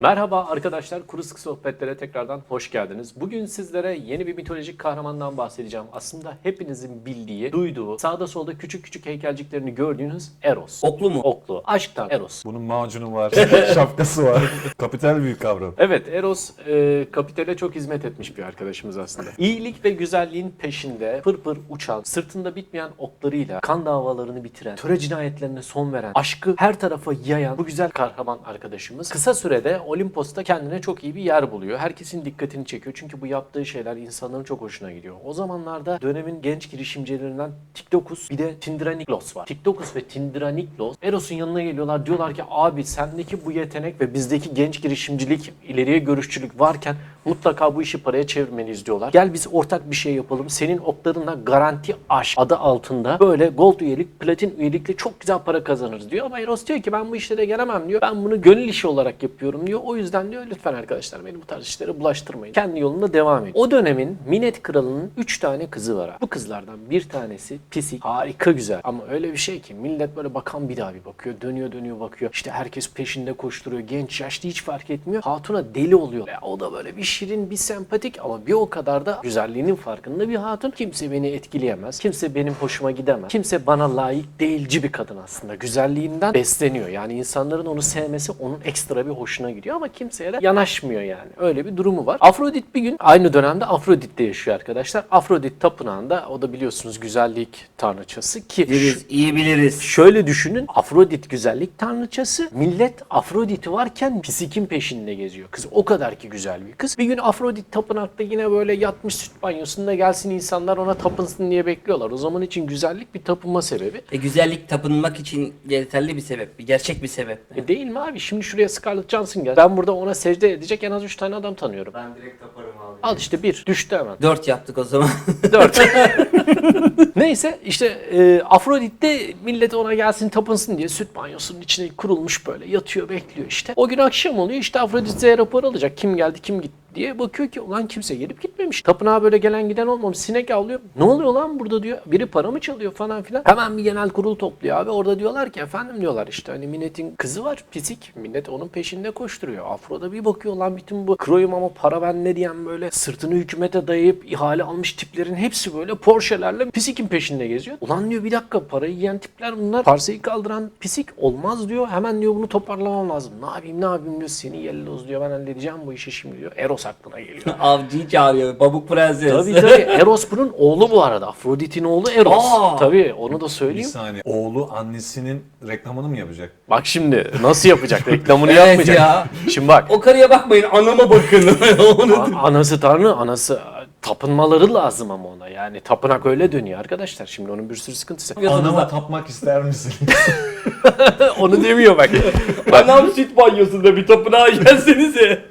Merhaba arkadaşlar, Kuru Sıkı Sohbetlere tekrardan hoş geldiniz. Bugün sizlere yeni bir mitolojik kahramandan bahsedeceğim. Aslında hepinizin bildiği, duyduğu, sağda solda küçük küçük heykelciklerini gördüğünüz Eros. Oklu mu? Oklu. Aşktan Eros. Bunun macunu var, şapkası var. Kapital büyük kavram. Evet, Eros e, kapitale çok hizmet etmiş bir arkadaşımız aslında. İyilik ve güzelliğin peşinde pır pır uçan, sırtında bitmeyen oklarıyla kan davalarını bitiren, töre cinayetlerine son veren, aşkı her tarafa yayan bu güzel kahraman arkadaşımız kısa sürede Olimpos'ta kendine çok iyi bir yer buluyor. Herkesin dikkatini çekiyor çünkü bu yaptığı şeyler insanların çok hoşuna gidiyor. O zamanlarda dönemin genç girişimcilerinden Tiktokus bir de Tindraniklos var. Tiktokus ve Tindraniklos Eros'un yanına geliyorlar diyorlar ki abi sendeki bu yetenek ve bizdeki genç girişimcilik ileriye görüşçülük varken mutlaka bu işi paraya çevirmeliyiz diyorlar. Gel biz ortak bir şey yapalım. Senin oklarınla garanti aşk adı altında böyle gold üyelik, platin üyelikle çok güzel para kazanırız diyor. Ama Eros diyor ki ben bu işlere gelemem diyor. Ben bunu gönül işi olarak yapıyorum diyor. O yüzden diyor lütfen arkadaşlar beni bu tarz işlere bulaştırmayın. Kendi yolunda devam edin. O dönemin Minet kralının 3 tane kızı var. Bu kızlardan bir tanesi pisik, harika güzel. Ama öyle bir şey ki millet böyle bakan bir daha bir bakıyor. Dönüyor dönüyor bakıyor. İşte herkes peşinde koşturuyor. Genç yaşlı hiç fark etmiyor. Hatuna deli oluyor. Ya o da böyle bir şirin bir sempatik ama bir o kadar da güzelliğinin farkında bir hatun. Kimse beni etkileyemez. Kimse benim hoşuma gidemez. Kimse bana layık değilci bir kadın aslında. Güzelliğinden besleniyor. Yani insanların onu sevmesi onun ekstra bir hoşuna gidiyor ama kimseye de yanaşmıyor yani. Öyle bir durumu var. Afrodit bir gün aynı dönemde Afrodit'te yaşıyor arkadaşlar. Afrodit tapınağında o da biliyorsunuz güzellik tanrıçası ki Biliriz, iyi biliriz. Şöyle düşünün Afrodit güzellik tanrıçası. Millet Afrodit'i varken pisikin peşinde geziyor. Kız o kadar ki güzel bir kız. Bir gün Afrodit tapınakta yine böyle yatmış süt banyosunda gelsin insanlar ona tapınsın diye bekliyorlar. O zaman için güzellik bir tapınma sebebi. E, güzellik tapınmak için yeterli bir sebep, bir gerçek bir sebep? E değil mi abi? Şimdi şuraya Scarlett Johansson gel. Ben burada ona secde edecek en az 3 tane adam tanıyorum. Ben direkt taparım abi. Al işte bir. Düştü hemen. Dört yaptık o zaman. Dört. Neyse işte e, Afrodit'te millet ona gelsin tapınsın diye süt banyosunun içine kurulmuş böyle yatıyor bekliyor işte. O gün akşam oluyor işte Afrodit size rapor alacak kim geldi kim gitti diye bakıyor ki ulan kimse gelip gitmemiş. Tapınağa böyle gelen giden olmamış. Sinek avlıyor. Ne oluyor lan burada diyor. Biri para mı çalıyor falan filan. Hemen bir genel kurul topluyor abi. Orada diyorlar ki efendim diyorlar işte hani Minnet'in kızı var pisik. Millet onun peşinde koşturuyor. Afro'da bir bakıyor lan bütün bu kroyum ama para bende diyen böyle sırtını hükümete dayayıp ihale almış tiplerin hepsi böyle Porsche'lerle pisikin peşinde geziyor. Ulan diyor bir dakika parayı yiyen tipler bunlar. Parsayı kaldıran pisik olmaz diyor. Hemen diyor bunu toparlamam lazım. Ne yapayım ne yapayım diyor. Seni yelloz diyor. Ben halledeceğim bu işi şimdi diyor. Eros aklına geliyor. Avcıyı çağırıyor, babuk prenses. Tabii tabii. Eros bunun oğlu bu arada. Afrodit'in oğlu Eros. Aa! Tabii onu da Bir söyleyeyim. saniye. Oğlu annesinin reklamını mı yapacak? Bak şimdi nasıl yapacak? Reklamını Evet yapmayacak. ya. Şimdi bak. O karıya bakmayın, anama bakın. Onu... A- anası tanrı, anası tapınmaları lazım ama ona. Yani tapınak öyle dönüyor arkadaşlar. Şimdi onun bir sürü sıkıntısı. Anama tapmak ister misin? onu demiyor bak. Anam süt banyosunda bir tapınağa gelsenize.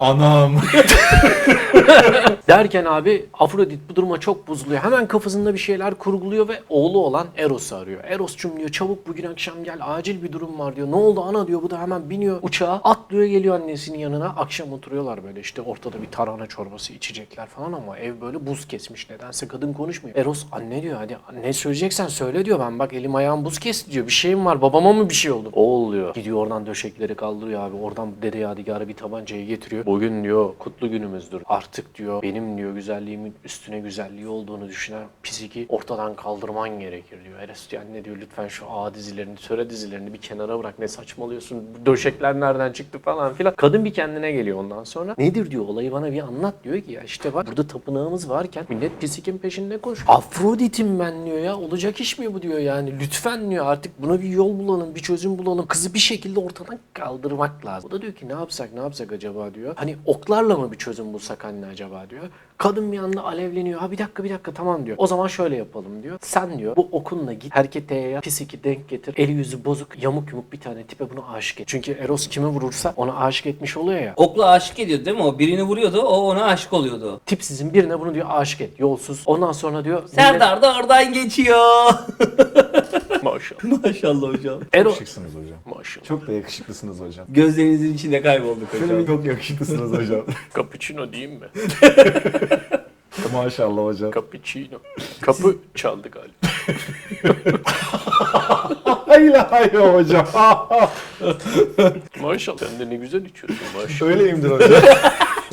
Anam. Derken abi Afrodit bu duruma çok bozuluyor. Hemen kafasında bir şeyler kurguluyor ve oğlu olan Eros'u arıyor. Eros'cum diyor çabuk bugün akşam gel acil bir durum var diyor. Ne oldu ana diyor. Bu da hemen biniyor uçağa atlıyor geliyor annesinin yanına. Akşam oturuyorlar böyle işte ortada bir tarhana çorbası içecekler falan ama ev böyle buz kesmiş. Nedense kadın konuşmuyor. Eros anne diyor hadi ne söyleyeceksen söyle diyor. Ben bak elim ayağım buz kesti diyor. Bir şeyim var babama mı bir şey oldu? O oluyor. Gidiyor oradan döşekleri kaldırıyor abi. Oradan dede yadigarı bir tabancayı getiriyor. Bugün diyor kutlu günümüzdür. Artık diyor benim diyor güzelliğimin üstüne güzelliği olduğunu düşünen pisiki ortadan kaldırman gerekir diyor. Eres diyor anne diyor lütfen şu A dizilerini, töre dizilerini bir kenara bırak. Ne saçmalıyorsun? Bu döşekler nereden çıktı falan filan. Kadın bir kendine geliyor ondan sonra. Nedir diyor olayı bana bir anlat diyor ki ya işte bak burada tapınağımız varken millet pisikin peşinde koş. Afrodit'im ben diyor ya olacak iş mi bu diyor yani lütfen diyor artık buna bir yol bulalım bir çözüm bulalım. Kızı bir şekilde ortadan kaldırmak lazım. O da diyor ki ne yapsak ne yapsak acaba diyor. Hani oklarla mı bir çözüm bulsak anne acaba diyor. Kadın bir anda alevleniyor. Ha bir dakika bir dakika tamam diyor. O zaman şöyle yapalım diyor. Sen diyor bu okunla git herketeye pisiki denk getir. Eli yüzü bozuk yamuk yumuk bir tane tipe bunu aşık et. Çünkü Eros kimi vurursa ona aşık etmiş oluyor ya. Okla aşık ediyordu değil mi o? Birini vuruyordu, o ona aşık oluyordu. Tipsizin birine bunu diyor aşık et. Yolsuz. Ondan sonra diyor. Serdar da oradan geçiyor. Maşallah. Maşallah hocam. Ero... Çok şıksınız hocam. Maşallah. Çok da yakışıklısınız hocam. Gözlerinizin içinde kaybolduk Şöyle hocam. bir çok yakışıklısınız hocam. Cappuccino diyeyim mi? Maşallah hocam. Cappuccino. Kapı çaldı galiba. İlahi hocam. Maşallah sen de ne güzel içiyorsun maşallah. Öyleyimdir hocam.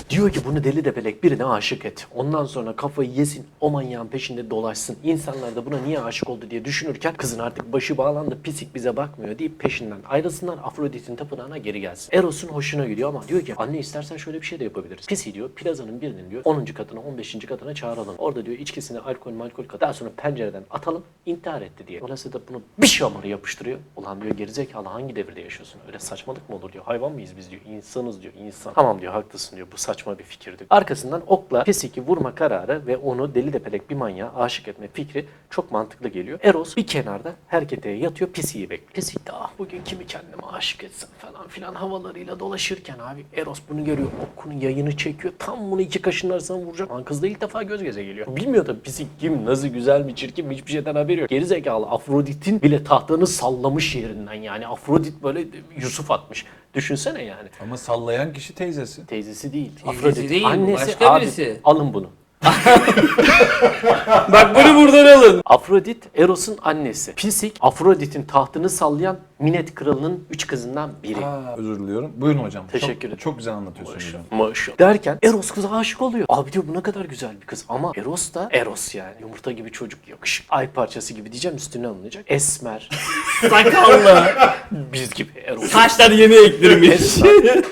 Diyor ki bunu deli debelek birine aşık et. Ondan sonra kafayı yesin, o manyağın peşinde dolaşsın. İnsanlar da buna niye aşık oldu diye düşünürken kızın artık başı bağlandı, pisik bize bakmıyor deyip peşinden ayrılsınlar Afrodit'in tapınağına geri gelsin. Eros'un hoşuna gidiyor ama diyor ki anne istersen şöyle bir şey de yapabiliriz. Pisi diyor plazanın birinin diyor 10. katına 15. katına çağıralım. Orada diyor içkisini alkol malkol kat. Daha sonra pencereden atalım intihar etti diye. Orası da bunu bir şamarı yapıştırıyor. Ulan diyor gerizekalı hangi devirde yaşıyorsun? Öyle saçmalık mı olur diyor. Hayvan mıyız biz diyor. İnsanız diyor. insan. Tamam diyor haklısın diyor. Bu saçma bir fikirdi. Arkasından okla Pisik'i vurma kararı ve onu deli depelek bir manyağa aşık etme fikri çok mantıklı geliyor. Eros bir kenarda herketeye yatıyor Pisik'i bekliyor. Pisik de ah bugün kimi kendime aşık etsem falan filan havalarıyla dolaşırken abi Eros bunu görüyor. Okkunun yayını çekiyor. Tam bunu iki kaşın arasına vuracak. Lan kız da ilk defa göz göze geliyor. Bilmiyor da Pisik kim, nasıl güzel mi, çirkin mi hiçbir şeyden haberi yok. Gerizekalı Afrodit'in bile tahtını sallamış yerinden yani. Afrodit böyle Yusuf atmış. Düşünsene yani. Ama sallayan kişi teyzesi. Teyzesi değil. Afrodit. değil, Annesi başka abi. birisi. Alın bunu. Bak bunu buradan alın. Afrodit Eros'un annesi. Pisik Afrodit'in tahtını sallayan Minet kralının üç kızından biri. Aa, özür diliyorum. Buyurun hocam. Teşekkür çok, ederim. Çok güzel anlatıyorsun hocam. Maşallah. Derken Eros kıza aşık oluyor. Abi diyor bu ne kadar güzel bir kız. Ama Eros da Eros yani. Yumurta gibi çocuk yakışık. Ay parçası gibi diyeceğim üstüne alınacak. Esmer. Sakallı. Biz gibi Eros. Saçları yeni ektirmiş.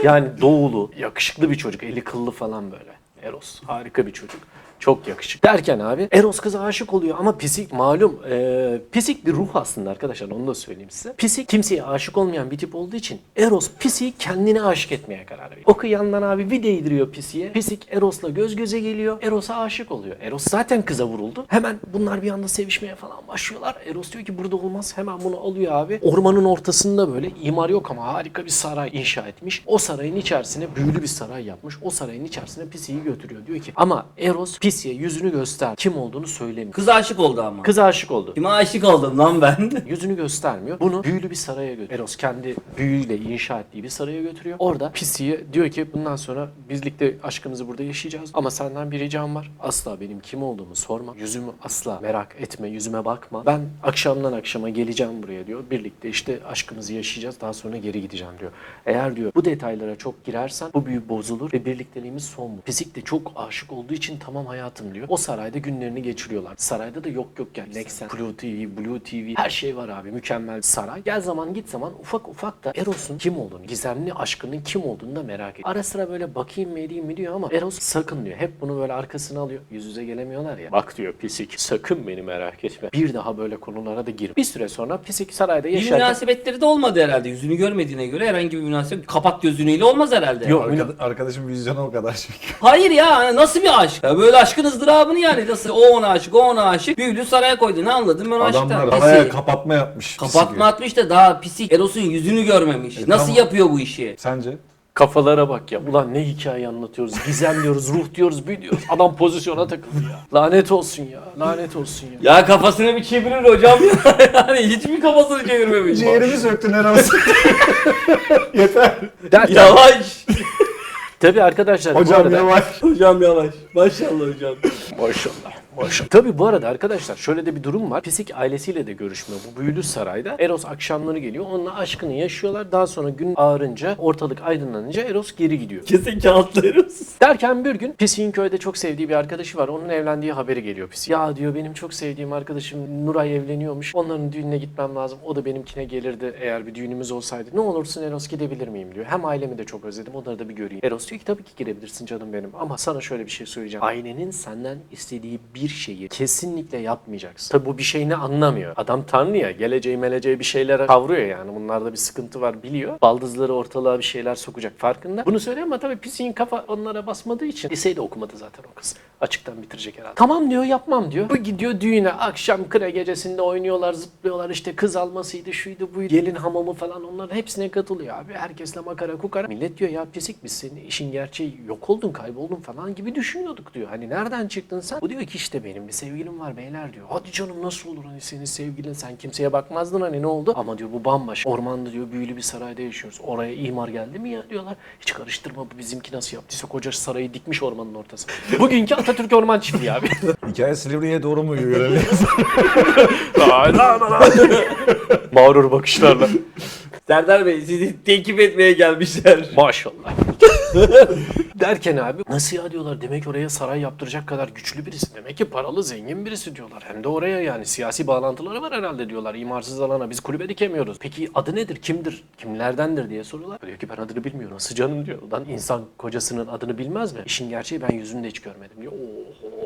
Yani doğulu. Yakışıklı bir çocuk. Eli kıllı falan böyle. Eros. Harika bir çocuk. Çok yakışık. Derken abi Eros kıza aşık oluyor ama Pisik malum e, Pisik bir ruh aslında arkadaşlar onu da söyleyeyim size. Pisik kimseye aşık olmayan bir tip olduğu için Eros Pisik'i kendine aşık etmeye karar veriyor. Oku yandan abi bir değdiriyor Pisik'e. Pisik Eros'la göz göze geliyor. Eros'a aşık oluyor. Eros zaten kıza vuruldu. Hemen bunlar bir anda sevişmeye falan başlıyorlar. Eros diyor ki burada olmaz. Hemen bunu alıyor abi. Ormanın ortasında böyle imar yok ama harika bir saray inşa etmiş. O sarayın içerisine büyülü bir saray yapmış. O sarayın içerisine Pisik'i götürüyor. Diyor ki ama Eros Pisik'e yüzünü göster. Kim olduğunu söylemiyor. Kız aşık oldu ama. Kız aşık oldu. Kime aşık oldum lan ben? Yüzünü göstermiyor. Bunu büyülü bir saraya götürüyor. Eros kendi büyüyle inşa ettiği bir saraya götürüyor. Orada Pisi'ye diyor ki bundan sonra birlikte aşkımızı burada yaşayacağız. Ama senden bir ricam var. Asla benim kim olduğumu sorma. Yüzümü asla merak etme. Yüzüme bakma. Ben akşamdan akşama geleceğim buraya diyor. Birlikte işte aşkımızı yaşayacağız. Daha sonra geri gideceğim diyor. Eğer diyor bu detaylara çok girersen bu büyü bozulur ve birlikteliğimiz son bulur. Pisik de çok aşık olduğu için tamam hayatım diyor. O sarayda günlerini geçiriyorlar. Sarayda da yok yok gel. Nexen, Blue TV, Blue TV her şey var abi. Mükemmel bir saray. Gel zaman git zaman ufak ufak da Eros'un kim olduğunu, gizemli aşkının kim olduğunu da merak ediyor. Ara sıra böyle bakayım mı edeyim mi diyor ama Eros sakın diyor. Hep bunu böyle arkasına alıyor. Yüz yüze gelemiyorlar ya. Bak diyor pisik sakın beni merak etme. Bir daha böyle konulara da girme. Bir süre sonra pisik sarayda Bir yaşarken... münasebetleri de olmadı herhalde. Yüzünü görmediğine göre herhangi bir münasebet. Kapat gözünüyle olmaz herhalde. Yok. Arkada- arkadaşım vizyonu o kadar çünkü. Hayır ya nasıl bir aşk? Ya böyle aşkın ızdırabını yani. Nasıl o ona aşık, o ona aşık. Büyülü saraya koydu. Ne anladım ben o aşktan? Adamlar Pisi. araya kapatma yapmış. Kapatma pisi atmış da daha pisik. Eros'un yüzünü görmemiş. E, nasıl tamam. yapıyor bu işi? Sence? Kafalara bak ya. Ulan ne hikaye anlatıyoruz. Gizem diyoruz, ruh diyoruz, büyü diyoruz. Adam pozisyona takıldı ya. Lanet olsun ya. Lanet olsun ya. Ya kafasını bir çevirir hocam ya. yani hiç mi kafasını çevirmemiş? Ciğerimi söktün herhalde. Yeter. Derken, Yavaş. Tabii arkadaşlar bu Hocam arada... yavaş. hocam yavaş. Maşallah hocam. Maşallah. Maşallah. Tabii bu arada arkadaşlar şöyle de bir durum var. Pisik ailesiyle de görüşme bu büyülü sarayda. Eros akşamları geliyor. Onunla aşkını yaşıyorlar. Daha sonra gün ağarınca, ortalık aydınlanınca Eros geri gidiyor. Kesin kağıtlarız. Derken bir gün Pisik'in köyde çok sevdiği bir arkadaşı var. Onun evlendiği haberi geliyor Pisik. Ya diyor benim çok sevdiğim arkadaşım Nuray evleniyormuş. Onların düğününe gitmem lazım. O da benimkine gelirdi eğer bir düğünümüz olsaydı. Ne olursun Eros gidebilir miyim diyor. Hem ailemi de çok özledim. Onları da bir göreyim. Eros diyor ki tabii ki gidebilirsin canım benim. Ama sana şöyle bir şey söyleyeceğim. Ailenin senden istediği bir şeyi kesinlikle yapmayacaksın. Tabii bu bir şeyini anlamıyor. Adam tanrı ya. Geleceği meleceği bir şeylere kavruyor yani. Bunlarda bir sıkıntı var biliyor. Baldızları ortalığa bir şeyler sokacak farkında. Bunu söylüyor ama tabii Pisik'in kafa onlara basmadığı için liseyi de okumadı zaten o kız. Açıktan bitirecek herhalde. Tamam diyor yapmam diyor. Bu gidiyor düğüne akşam kına gecesinde oynuyorlar zıplıyorlar işte kız almasıydı şuydu buydu. Gelin hamamı falan onların hepsine katılıyor abi. Herkesle makara kukara. Millet diyor ya Pisik biz senin işin gerçeği yok oldun kayboldun falan gibi düşünüyorduk diyor. Hani nereden çıktın sen? Bu diyor ki işte benim bir sevgilim var beyler diyor. Hadi canım nasıl olur hani senin sevgilin sen kimseye bakmazdın hani ne oldu? Ama diyor bu bambaşka. Ormanda diyor büyülü bir sarayda yaşıyoruz. Oraya imar geldi mi ya diyorlar. Hiç karıştırma bu bizimki nasıl yaptıysa koca sarayı dikmiş ormanın ortasına. Bugünkü Atatürk Orman Çiftliği abi. Hikaye Silivri'ye doğru mu yöneliyor? Mağrur bakışlarla. Serdar Bey sizi tekip etmeye gelmişler. Maşallah. Derken abi nasıl ya diyorlar demek oraya saray yaptıracak kadar güçlü birisi. Demek ki paralı zengin birisi diyorlar. Hem de oraya yani siyasi bağlantıları var herhalde diyorlar. İmarsız alana biz kulübe dikemiyoruz. Peki adı nedir? Kimdir? Kimlerdendir diye soruyorlar. Diyor ki ben adını bilmiyorum. Nasıl canım diyor. Ulan insan kocasının adını bilmez mi? İşin gerçeği ben yüzünü de hiç görmedim diyor. Oho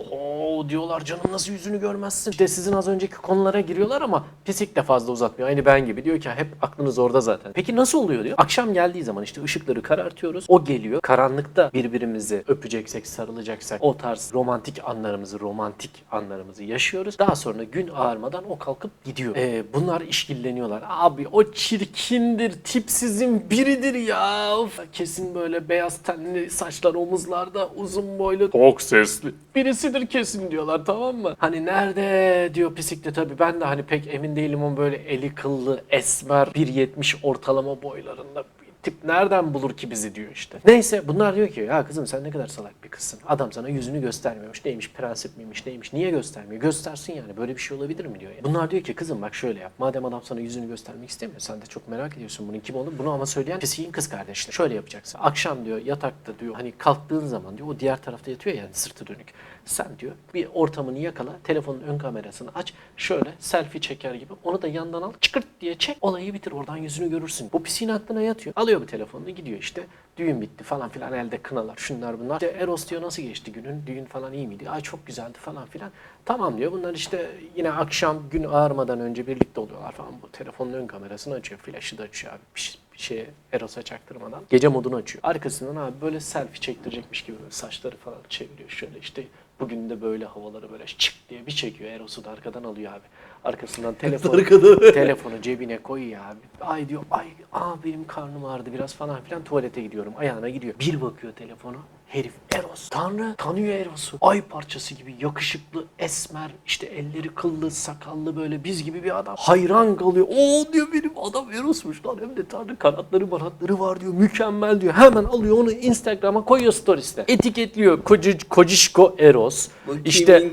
diyorlar canım nasıl yüzünü görmezsin? İşte sizin az önceki konulara giriyorlar ama pisik de fazla uzatmıyor. Aynı ben gibi diyor ki hep aklınız orada zaten. Peki nasıl oluyor diyor. Akşam geldiği zaman işte ışıkları karartıyoruz. O geliyor. Karanlıkta birbirimizi öpeceksek, sarılacaksak o tarz romantik anlarımızı, romantik anlarımızı yaşıyoruz. Daha sonra gün ağarmadan o kalkıp gidiyor. Ee, bunlar işkilleniyorlar. Abi o çirkindir, tipsizin biridir ya. Of, kesin böyle beyaz tenli saçlar omuzlarda, uzun boylu, çok sesli. Birisidir kesin diyorlar tamam mı? Hani nerede diyor pisikte tabii ben de hani pek emin değilim o böyle eli kıllı, esmer, 1.70 ortalama boylarında tip nereden bulur ki bizi diyor işte. Neyse bunlar diyor ki ya kızım sen ne kadar salak bir kızsın. Adam sana yüzünü göstermiyormuş. Neymiş prensip miymiş neymiş niye göstermiyor? Göstersin yani böyle bir şey olabilir mi diyor. Yani. Bunlar diyor ki kızım bak şöyle yap. Madem adam sana yüzünü göstermek istemiyor. Sen de çok merak ediyorsun bunun kim olduğunu. Bunu ama söyleyen pisiğin kız kardeşine. Şöyle yapacaksın. Akşam diyor yatakta diyor hani kalktığın zaman diyor o diğer tarafta yatıyor ya, yani sırtı dönük. Sen diyor bir ortamını yakala. Telefonun ön kamerasını aç. Şöyle selfie çeker gibi. Onu da yandan al. Çıkırt diye çek. Olayı bitir. Oradan yüzünü görürsün. Bu pisiğin aklına yatıyor. Alıyor bu telefonunu gidiyor işte. Düğün bitti falan filan elde kınalar şunlar bunlar. İşte Eros diyor nasıl geçti günün? Düğün falan iyi miydi? Ay çok güzeldi falan filan. Tamam diyor. Bunlar işte yine akşam gün ağarmadan önce birlikte oluyorlar falan. Bu telefonun ön kamerasını açıyor. Flaşı da açıyor abi. Bir, şey- bir şeye Eros'a çaktırmadan. Gece modunu açıyor. Arkasından abi böyle selfie çektirecekmiş gibi saçları falan çeviriyor. Şöyle işte bugün de böyle havaları böyle çık diye bir çekiyor. Eros'u da arkadan alıyor abi. Arkasından telefon, telefonu cebine koyuyor abi. Ay diyor ay aa benim karnım ağrıdı biraz falan filan tuvalete gidiyorum. Ayağına gidiyor. Bir bakıyor telefona. Herif Eros. Tanrı tanıyor Eros'u. Ay parçası gibi yakışıklı, esmer, işte elleri kıllı, sakallı böyle biz gibi bir adam. Hayran kalıyor. Oo diyor benim adam Eros'muş lan. Hem de Tanrı kanatları manatları var diyor. Mükemmel diyor. Hemen alıyor onu Instagram'a koyuyor stories'te. Etiketliyor. Koci, Kocişko Eros. işte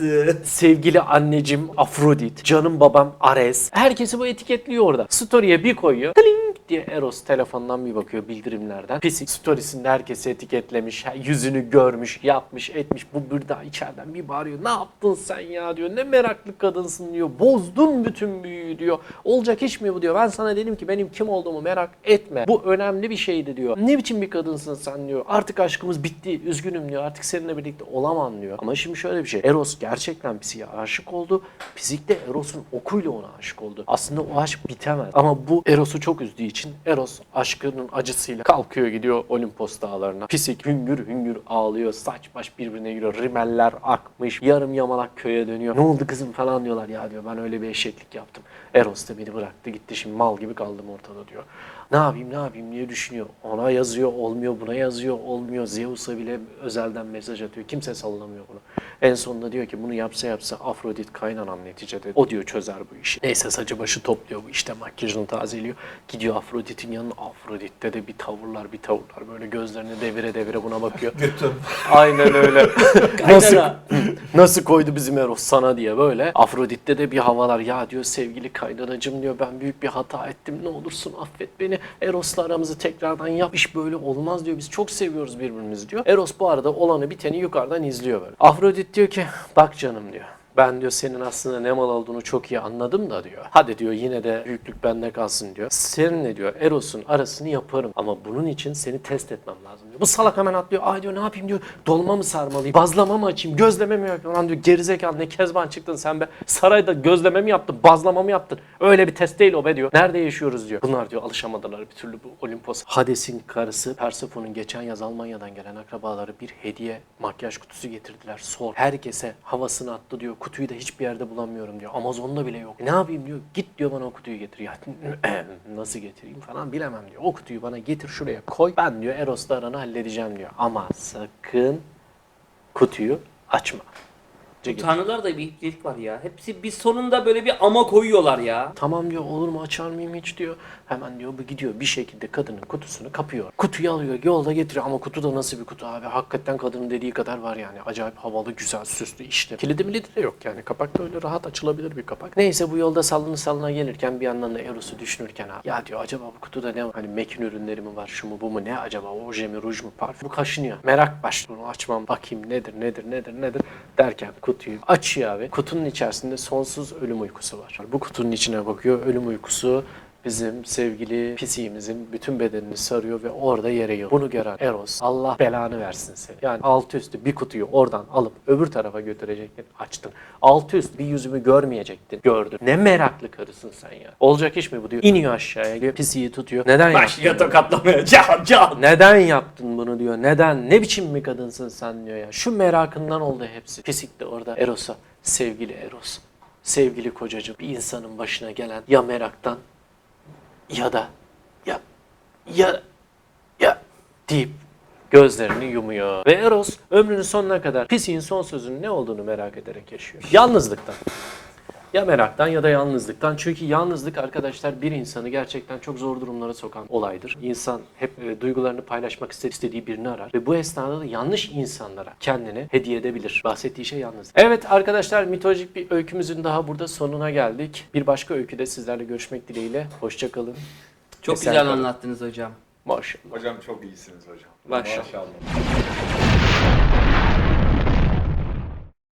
e, sevgili anneciğim Afrodit, canım babam Ares. Herkesi bu etiketliyor orada. Story'e bir koyuyor. Kling diye Eros telefondan bir bakıyor bildirimlerden. Pisik storiesinde herkesi etiketlemiş. Yüzünü görmüş, yapmış, etmiş. Bu burada içeriden bir bağırıyor. Ne yaptın sen ya diyor. Ne meraklı kadınsın diyor. Bozdun bütün büyüyü diyor. Olacak iş mi bu diyor. Ben sana dedim ki benim kim olduğumu merak etme. Bu önemli bir şeydi diyor. Ne biçim bir kadınsın sen diyor. Artık aşkımız bitti. Üzgünüm diyor. Artık seninle birlikte olamam diyor. Ama şimdi şöyle bir şey. Eros gerçekten Psik'e aşık oldu. Psik de Eros'un okuyla ona aşık oldu. Aslında o aşk bitemez. Ama bu Eros'u çok üzdüğü için Eros aşkının acısıyla kalkıyor gidiyor Olimpos dağlarına. Psik hüngür hüngür ağlıyor. Saç baş birbirine giriyor. Rimeller akmış. Yarım yamalak köye dönüyor. Ne oldu kızım falan diyorlar ya diyor. Ben öyle bir eşeklik yaptım. Eros da beni bıraktı gitti. Şimdi mal gibi kaldım ortada diyor. Ne yapayım ne yapayım diye düşünüyor. Ona yazıyor olmuyor, buna yazıyor olmuyor. Zeus'a bile özelden mesaj atıyor. Kimse sallamıyor bunu. En sonunda diyor ki bunu yapsa yapsa Afrodit kaynanam neticede. O diyor çözer bu işi. Neyse saçı başı topluyor bu işte makyajını tazeliyor. Gidiyor Afrodit'in yanına. Afrodit'te de bir tavırlar bir tavırlar. Böyle gözlerini devire devire buna bakıyor. Aynen öyle. nasıl, nasıl koydu bizim Eros sana diye böyle. Afrodit'te de bir havalar. Ya diyor sevgili kaynanacım diyor ben büyük bir hata ettim. Ne olursun affet beni. Eros'la aramızı tekrardan yap. İş böyle olmaz diyor. Biz çok seviyoruz birbirimizi diyor. Eros bu arada olanı biteni yukarıdan izliyor böyle. Afrodit diyor ki bak canım diyor. Ben diyor senin aslında ne mal olduğunu çok iyi anladım da diyor. Hadi diyor yine de büyüklük bende kalsın diyor. Seninle diyor Eros'un arasını yaparım ama bunun için seni test etmem lazım diyor. Bu salak hemen atlıyor. Ay diyor ne yapayım diyor. Dolma mı sarmalıyım? Bazlama mı açayım? Gözleme mi yapayım? Lan diyor gerizekalı ne kezban çıktın sen be. Sarayda gözleme mi yaptın? Bazlama mı yaptın? Öyle bir test değil o be diyor. Nerede yaşıyoruz diyor. Bunlar diyor alışamadılar bir türlü bu Olimpos. Hades'in karısı Persephone'un geçen yaz Almanya'dan gelen akrabaları bir hediye makyaj kutusu getirdiler. Sor. Herkese havasını attı diyor. Kutuyu da hiçbir yerde bulamıyorum diyor. Amazon'da bile yok. Ne yapayım diyor. Git diyor bana o kutuyu getir. Ya nasıl getireyim falan bilemem diyor. O kutuyu bana getir şuraya koy. Ben diyor Eros'la aranı halledeceğim diyor. Ama sakın kutuyu açma. Bu gelir. tanrılarda bir iplik var ya. Hepsi bir sonunda böyle bir ama koyuyorlar ya. Tamam diyor olur mu açar mıyım hiç diyor. Hemen diyor bu gidiyor bir şekilde kadının kutusunu kapıyor. Kutuyu alıyor yolda getiriyor ama kutu da nasıl bir kutu abi. Hakikaten kadının dediği kadar var yani. Acayip havalı güzel süslü işte. Kilidi milidi de yok yani. Kapak da öyle rahat açılabilir bir kapak. Neyse bu yolda sallını sallına gelirken bir yandan da Eros'u düşünürken abi. Ya diyor acaba bu kutuda ne var? Hani mekin ürünleri mi var şu mu bu mu ne acaba oje mi ruj mu parfüm. Bu kaşınıyor. Merak başlıyor. Bunu açmam bakayım nedir nedir nedir nedir derken kutuyu açıyor abi. Kutunun içerisinde sonsuz ölüm uykusu var. Bu kutunun içine bakıyor. Ölüm uykusu bizim sevgili pisiğimizin bütün bedenini sarıyor ve orada yere yığıyor. Bunu gören Eros Allah belanı versin seni. Yani altı üstü bir kutuyu oradan alıp öbür tarafa götürecektin açtın. Altı üstü bir yüzümü görmeyecektin gördün. Ne meraklı karısın sen ya. Olacak iş mi bu diyor. İniyor aşağıya gidiyor. Pisiği tutuyor. Neden Başlıyor yaptın? tokatlamaya. Can can. Neden yaptın bunu diyor. Neden? Ne biçim bir kadınsın sen diyor ya. Şu merakından oldu hepsi. Pisik de orada Eros'a. Sevgili Eros. Sevgili kocacığım. Bir insanın başına gelen ya meraktan ya da ya ya ya deyip gözlerini yumuyor. Ve Eros ömrünün sonuna kadar Pisik'in son sözünün ne olduğunu merak ederek yaşıyor. Yalnızlıktan. Ya meraktan ya da yalnızlıktan. Çünkü yalnızlık arkadaşlar bir insanı gerçekten çok zor durumlara sokan olaydır. İnsan hep e, duygularını paylaşmak iste- istediği birini arar. Ve bu esnada da yanlış insanlara kendini hediye edebilir. Bahsettiği şey yalnızlık. Evet arkadaşlar mitolojik bir öykümüzün daha burada sonuna geldik. Bir başka öyküde sizlerle görüşmek dileğiyle. Hoşçakalın. Çok Esen güzel kalın. anlattınız hocam. Maşallah. Hocam çok iyisiniz hocam. Maşallah. Maşallah.